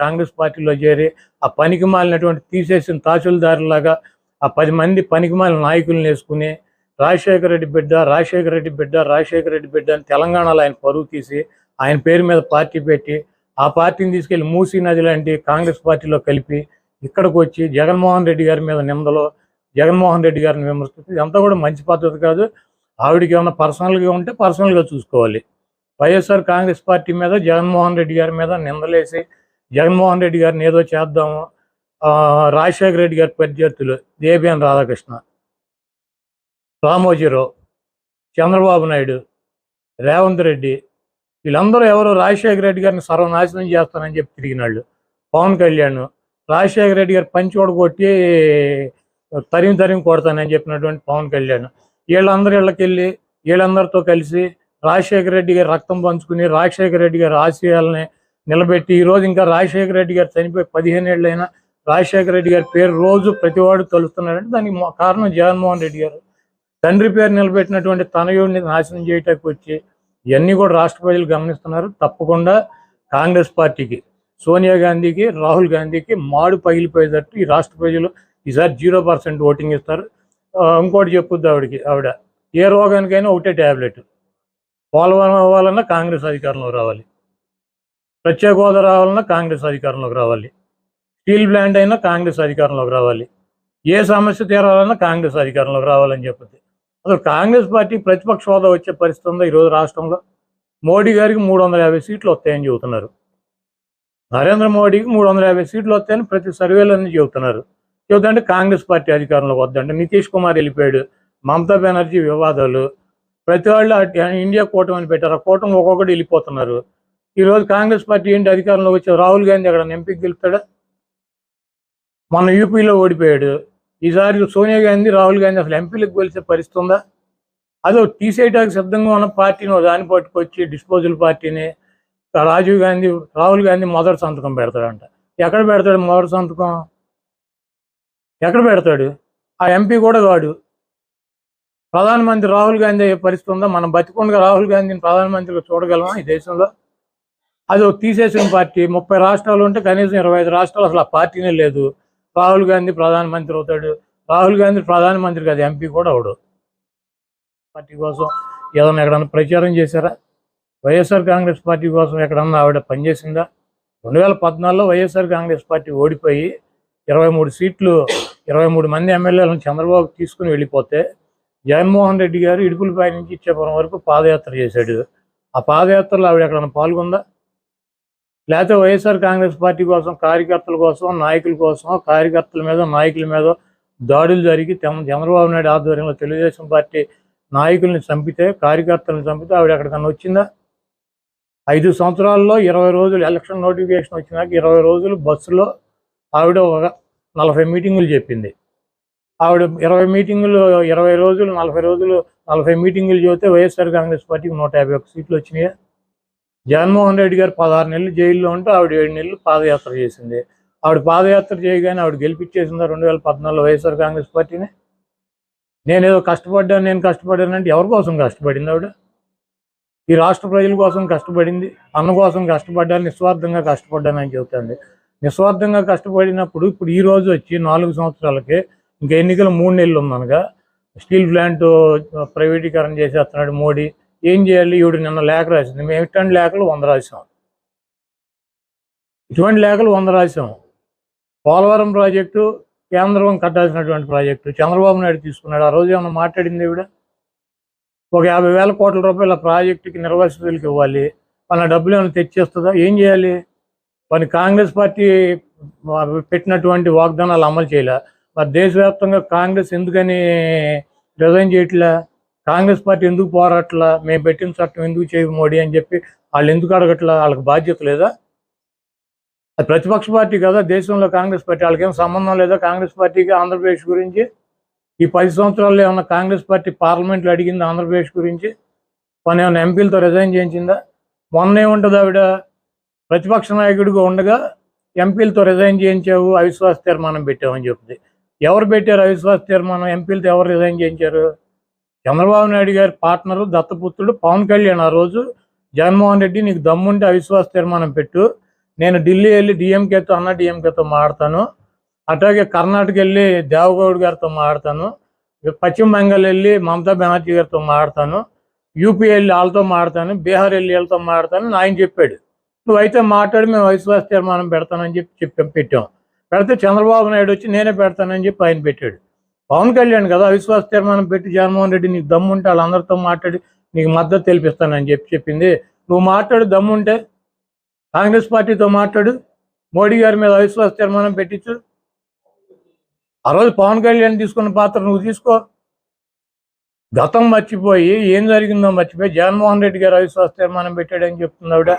కాంగ్రెస్ పార్టీలో చేరి ఆ పనికి మాలినటువంటి తీసేసిన తహసీల్దారులాగా ఆ పది మంది పనికి మాలిన నాయకులను వేసుకుని రాజశేఖర రెడ్డి బిడ్డ రాజశేఖర రెడ్డి బిడ్డ రాజశేఖర రెడ్డి బిడ్డ అని తెలంగాణలో ఆయన పరువు తీసి ఆయన పేరు మీద పార్టీ పెట్టి ఆ పార్టీని తీసుకెళ్ళి మూసీ నది లాంటి కాంగ్రెస్ పార్టీలో కలిపి ఇక్కడికి వచ్చి జగన్మోహన్ రెడ్డి గారి మీద నిందలో జగన్మోహన్ రెడ్డి గారిని విమర్శిస్తుంది ఇదంతా కూడా మంచి పద్ధతి కాదు. ఆవిడకి ఏమైనా పర్సనల్గా ఉంటే పర్సనల్గా చూసుకోవాలి. వైఎస్ఆర్ కాంగ్రెస్ పార్టీ మీద జగన్మోహన్ రెడ్డి గారి మీద నిందలేసి జగన్మోహన్ రెడ్డి గారిని ఏదో చేద్దాము. ఆ, రాజశేఖర రెడ్డి గారి ప్రత్యర్థులు దేబిఎన్ రాధాకృష్ణ రామోజీరావు చంద్రబాబు నాయుడు రేవంత్ రెడ్డి వీళ్ళందరూ ఎవరు రాజశేఖర రెడ్డి గారిని సర్వనాశనం చేస్తానని చెప్పి తిరిగినాళ్ళు. పవన్ కళ్యాణ్ రాజశేఖర రెడ్డి గారు పంచి కొట్టి తరిమి తరిమి కొడతానని చెప్పినటువంటి పవన్ కళ్యాణ్. వీళ్ళందరూ ఇళ్ళకెళ్ళి వీళ్ళందరితో కలిసి రాజశేఖర రెడ్డి గారి రక్తం పంచుకుని రాజశేఖర రెడ్డి గారి ఆశయాలని నిలబెట్టి ఈ రోజు ఇంకా రాజశేఖర రెడ్డి గారు చనిపోయి పదిహేను ఏళ్ళైనా రాజశేఖర రెడ్డి గారి పేరు రోజు ప్రతివాడు తలుస్తున్నాడంటే దానికి కారణం జగన్మోహన్ రెడ్డి గారు. తండ్రి పేరు నిలబెట్టినటువంటి తనయుడిని నాశనం చేయటానికి వచ్చి ఇవన్నీ కూడా రాష్ట్ర ప్రజలు గమనిస్తున్నారు. తప్పకుండా కాంగ్రెస్ పార్టీకి సోనియా గాంధీకి రాహుల్ గాంధీకి మాడు పగిలిపోయేటట్టు ఈ రాష్ట్ర ప్రజలు ఈసారి జీరో పర్సెంట్ ఓటింగ్ ఇస్తారు. ఇంకోటి చెప్పుద్ది ఆవిడకి ఆవిడ ఏ రోగానికైనా ఒకటే ట్యాబ్లెట్ పోలవరం అవ్వాలన్నా కాంగ్రెస్ అధికారంలో రావాలి. ప్రత్యేక హోదా రావాలన్నా కాంగ్రెస్ అధికారంలోకి రావాలి. స్టీల్ ప్లాంట్ అయినా కాంగ్రెస్ అధికారంలోకి రావాలి. ఏ సమస్య తీరాలన్నా కాంగ్రెస్ అధికారంలోకి రావాలని చెప్పింది అసలు కాంగ్రెస్ పార్టీ ప్రతిపక్ష హోదా వచ్చే పరిస్థితి ఉందా ఈరోజు రాష్ట్రంలో? మోడీ గారికి మూడు వందల యాభై సీట్లు వస్తాయని చెబుతున్నారు. నరేంద్ర మోడీకి మూడు వందల యాభై సీట్లు వస్తాయని ప్రతి సర్వేలన్నీ చెబుతున్నారు. చెబుతుంటే కాంగ్రెస్ పార్టీ అధికారంలోకి వద్దంటే నితీష్ కుమార్ వెళ్ళిపోయాడు. మమతా బెనర్జీ వివాదాలు. ప్రతి వాళ్ళు అటు- ఇండియా కూటమి అని పెట్టారు. ఆ కూటమి ఒక్కొక్కటి వెళ్ళిపోతున్నారు. ఈ రోజు కాంగ్రెస్ పార్టీ ఏంటి అధికారంలోకి వచ్చే రాహుల్ గాంధీ అక్కడ ఎంపీకి గెలుస్తాడా మన యూపీలో ఓడిపోయాడు. ఈసారి సోనియా గాంధీ రాహుల్ గాంధీ అసలు ఎంపీలకు గెలిచే పరిస్థితి ఉందా? అదో తీసేయడానికి సిద్ధంగా ఉన్న పార్టీని దాన్ని పట్టుకొచ్చి డిస్పోజల్ పార్టీని రాజీవ్ గాంధీ రాహుల్ గాంధీ మొదటి సంతకం పెడతాడంట. ఎక్కడ పెడతాడు మొదటి సంతకం? ఎక్కడ పెడతాడు? ఆ ఎంపీ కూడా కాడు. ప్రధానమంత్రి రాహుల్ గాంధీ అయ్యే పరిస్థితి ఉందా? మనం బతికుండగా రాహుల్ గాంధీని ప్రధానమంత్రిగా చూడగలమా ఈ దేశంలో? అది తీసేసిన పార్టీ. ముప్పై రాష్ట్రాలు ఉంటే కనీసం ఇరవై ఐదు రాష్ట్రాలు అసలు ఆ పార్టీనే లేదు. రాహుల్ గాంధీ ప్రధానమంత్రి అవుతాడు. రాహుల్ గాంధీ ప్రధానమంత్రి కాదు ఎంపీ కూడా అవడు. పార్టీ కోసం ఏదైనా ఎక్కడన్నా ప్రచారం చేశారా? వైఎస్ఆర్ కాంగ్రెస్ పార్టీ కోసం ఎక్కడన్నా ఆవిడ పనిచేసిందా? రెండు వేల పద్నాలుగులో వైఎస్ఆర్ కాంగ్రెస్ పార్టీ ఓడిపోయి ఇరవై మూడు సీట్లు ఇరవై మూడు మంది ఎమ్మెల్యేలను చంద్రబాబు తీసుకుని వెళ్ళిపోతే జగన్మోహన్ రెడ్డి గారు ఇడుపులపై నుంచి ఇచ్చేపురం వరకు పాదయాత్ర చేశాడు. ఆ పాదయాత్రలో ఆవిడ ఎక్కడన్నా పాల్గొందా? లేకపోతే వైఎస్ఆర్ కాంగ్రెస్ పార్టీ కోసం కార్యకర్తల కోసం నాయకుల కోసం కార్యకర్తల మీద నాయకుల మీద దాడులు జరిగి చంద్రబాబు నాయుడు ఆధ్వర్యంలో తెలుగుదేశం పార్టీ నాయకుల్ని చంపితే కార్యకర్తలను చంపితే ఆవిడ ఎక్కడికన్నా వచ్చిందా? ఐదు సంవత్సరాల్లో ఇరవై రోజులు ఎలక్షన్ నోటిఫికేషన్ వచ్చినాక ఇరవై రోజులు బస్సులో ఆవిడ ఒక నలభై మీటింగులు చెప్పింది. ఆవిడ ఇరవై మీటింగులు ఇరవై రోజులు నలభై రోజులు నలభై మీటింగులు చెబితే వైఎస్ఆర్ కాంగ్రెస్ పార్టీకి నూట యాభై ఒక్క సీట్లు వచ్చినాయి? జగన్మోహన్ రెడ్డి గారు పదహారు నెలలు జైల్లో ఉంటే ఆవిడ ఏడు నెలలు పాదయాత్ర చేసింది. ఆవిడ పాదయాత్ర చేయగానే ఆవిడ గెలిపించేసిందా రెండు వేల పద్నాలుగులో వైఎస్ఆర్ కాంగ్రెస్ పార్టీని. నేనేదో కష్టపడ్డాను నేను కష్టపడ్డానంటే ఎవరి కోసం కష్టపడింది ఆవిడ? ఈ రాష్ట్ర ప్రజల కోసం కష్టపడింది అన్న కోసం కష్టపడ్డాను నిస్వార్థంగా కష్టపడ్డానని చెబుతుంది. నిస్వార్థంగా కష్టపడినప్పుడు ఇప్పుడు ఈ రోజు వచ్చి నాలుగు సంవత్సరాలకి ఇంకా ఎన్నికలు మూడు నెలలు ఉందనగా స్టీల్ ప్లాంట్ ప్రైవేటీకరణ చేసేస్తున్నాడు మోడీ. ఏం చేయాలి? ఈవిడ నిన్న లేఖ రాసింది. మేము ఇటువంటి లేఖలు వంద రాసాం ఇటువంటి లేఖలు వంద రాసాం పోలవరం ప్రాజెక్టు కేంద్రం కట్టాల్సినటువంటి ప్రాజెక్టు చంద్రబాబు నాయుడు తీసుకున్నాడు. ఆ రోజు ఏమన్నా మాట్లాడింది ఈవిడ? ఒక యాభై వేల కోట్ల రూపాయల ప్రాజెక్టుకి నిర్వాసితులకు ఇవ్వాలి. వాళ్ళ డబ్బులు ఏమైనా తెచ్చేస్తుందా? ఏం చేయాలి? మరి కాంగ్రెస్ పార్టీ పెట్టినటువంటి వాగ్దానాలు అమలు చేయలే. మరి దేశవ్యాప్తంగా కాంగ్రెస్ ఎందుకని రిజైన్ చేయట్లే? కాంగ్రెస్ పార్టీ ఎందుకు పోరాట్లా? మేము పెట్టిన చట్టం ఎందుకు చేయదు మోడీ అని చెప్పి వాళ్ళు ఎందుకు అడగట్లా? వాళ్ళకి బాధ్యత లేదా? అది ప్రతిపక్ష పార్టీ కదా దేశంలో కాంగ్రెస్ పార్టీ. వాళ్ళకి ఏం సంబంధం లేదా? కాంగ్రెస్ పార్టీకి ఆంధ్రప్రదేశ్ గురించి? ఈ పది సంవత్సరాల్లో ఏమన్నా కాంగ్రెస్ పార్టీ పార్లమెంట్లో అడిగింది ఆంధ్రప్రదేశ్ గురించి? మన ఏమైనా ఎంపీలతో రిజైన్ చేయించిందా? మొన్న ఏముంటుంది ఆవిడ. ప్రతిపక్ష నాయకుడిగా ఉండగా ఎంపీలతో రిజైన్ చేయించావు అవిశ్వాస తీర్మానం పెట్టామని చెప్తుంది ఎవరు పెట్టారు అవిశ్వాస తీర్మానం? ఎంపీలతో ఎవరు రిజైన్ చేయించారు? చంద్రబాబు నాయుడు గారి పార్ట్నరు దత్తపుత్రుడు పవన్ కళ్యాణ్ ఆ రోజు. జగన్మోహన్ రెడ్డి నీకు దమ్ముంటే అవిశ్వాస తీర్మానం పెట్టు. నేను ఢిల్లీ వెళ్ళి డిఎంకేతో అన్న డిఎంకేతో మాడతాను అట్లాగే కర్ణాటక వెళ్ళి దేవగౌడ్ గారితో మాడతాను పశ్చిమ బెంగాల్ వెళ్ళి మమతా బెనర్జీ గారితో మాడతాను యూపీ వెళ్ళి వాళ్ళతో మాడతాను బీహార్ వెళ్ళి వాళ్ళతో మాడతాను ఆయన చెప్పాడు. నువ్వైతే మాట్లాడి మేము అవిశ్వాస తీర్మానం పెడతానని చెప్పి చెప్పాం పెట్టాం. పెడితే చంద్రబాబు నాయుడు వచ్చి నేనే పెడతానని చెప్పి ఆయన పెట్టాడు. పవన్ కళ్యాణ్ కదా అవిశ్వాస తీర్మానం పెట్టి జగన్మోహన్ రెడ్డి నీకు దమ్ముంటే వాళ్ళందరితో మాట్లాడి నీకు మద్దతు తెలిపిస్తానని చెప్పి చెప్పింది. నువ్వు మాట్లాడు దమ్ముంటే కాంగ్రెస్ పార్టీతో మాట్లాడు మోడీ గారి మీద అవిశ్వాస తీర్మానం పెట్టించు. ఆ రోజు పవన్ కళ్యాణ్ తీసుకున్న పాత్ర నువ్వు తీసుకో. గతం మర్చిపోయి ఏం జరిగిందో మర్చిపోయి జగన్మోహన్ రెడ్డి గారు అవిశ్వాస తీర్మానం పెట్టాడని చెప్తుంది ఆవిడ.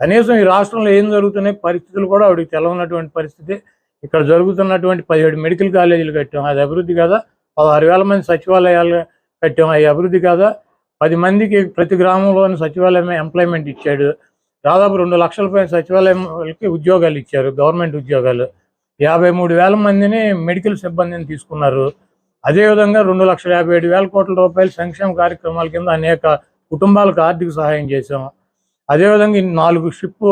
కనీసం ఈ రాష్ట్రంలో ఏం జరుగుతున్నాయి పరిస్థితులు కూడా ఆవిడకి తెలవనటువంటి పరిస్థితి. ఇక్కడ జరుగుతున్నటువంటి పదిహేడు మెడికల్ కాలేజీలు కట్టాం. అది అభివృద్ధి కదా? పదహారు వేల మంది సచివాలయాలు కట్టాం. అది అభివృద్ధి కదా? పది మందికి ప్రతి గ్రామంలోని సచివాలయం ఎంప్లాయ్మెంట్ ఇచ్చాడు. దాదాపు రెండు లక్షల పైన సచివాలయంకి ఉద్యోగాలు ఇచ్చారు గవర్నమెంట్ ఉద్యోగాలు. యాభై మూడు వేల మందిని మెడికల్ సిబ్బందిని తీసుకున్నారు. అదేవిధంగా రెండు లక్షల యాభై ఏడు వేల కోట్ల రూపాయల సంక్షేమ కార్యక్రమాల కింద అనేక కుటుంబాలకు ఆర్థిక సహాయం చేశాం. అదేవిధంగా నాలుగు షిప్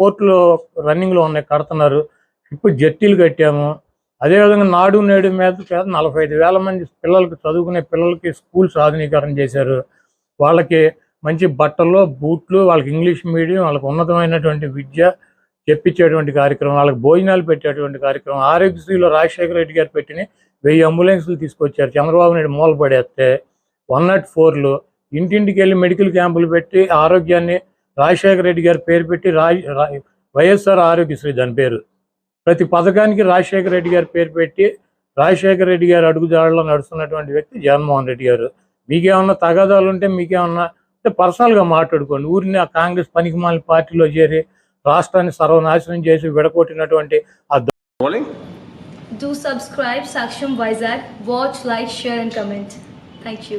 పోర్టులు రన్నింగ్లో ఉన్నాయి కడుతున్నారు. ఇప్పుడు జట్టీలు కట్టాము. అదేవిధంగా నాడు నేడు మీద చేత నలభై ఐదు వేల మంది పిల్లలకి చదువుకునే పిల్లలకి స్కూల్స్ ఆధునీకరణ చేశారు. వాళ్ళకి మంచి బట్టలు బూట్లు వాళ్ళకి ఇంగ్లీష్ మీడియం వాళ్ళకి ఉన్నతమైనటువంటి విద్య చెప్పించేటువంటి కార్యక్రమం వాళ్ళకి భోజనాలు పెట్టేటువంటి కార్యక్రమం ఆరోగ్యశ్రీలో రాజశేఖర రెడ్డి గారు పెట్టిన వెయ్యి అంబులెన్స్లు తీసుకొచ్చారు. చంద్రబాబు నాయుడు మూల పడేస్తే వన్ నాట్ ఫోర్లు ఇంటింటికి వెళ్ళి మెడికల్ క్యాంపులు పెట్టి ఆరోగ్యాన్ని రాజశేఖర రెడ్డి గారి పేరు పెట్టి రాజ్ వైఎస్ఆర్ ఆరోగ్యశ్రీ దాని పేరు. ప్రతి పథకానికి రాజశేఖర రెడ్డి గారి పేరు పెట్టి రాజశేఖర రెడ్డి గారు అడుగుదాడలో నడుస్తున్నటువంటి వ్యక్తి జగన్మోహన్ రెడ్డి గారు మీకేమన్నా తగాదాలు ఉంటే మీకేమన్నా అంటే పర్సనల్గా మాట్లాడుకోండి ఊరిని ఆ కాంగ్రెస్ పనికిమాల పార్టీలో చేరి రాష్ట్రాన్ని సర్వనాశనం చేసి విడగొట్టినటువంటి ఆ. Do subscribe Saksham Vizag. Watch, like, share, and comment. Thank you.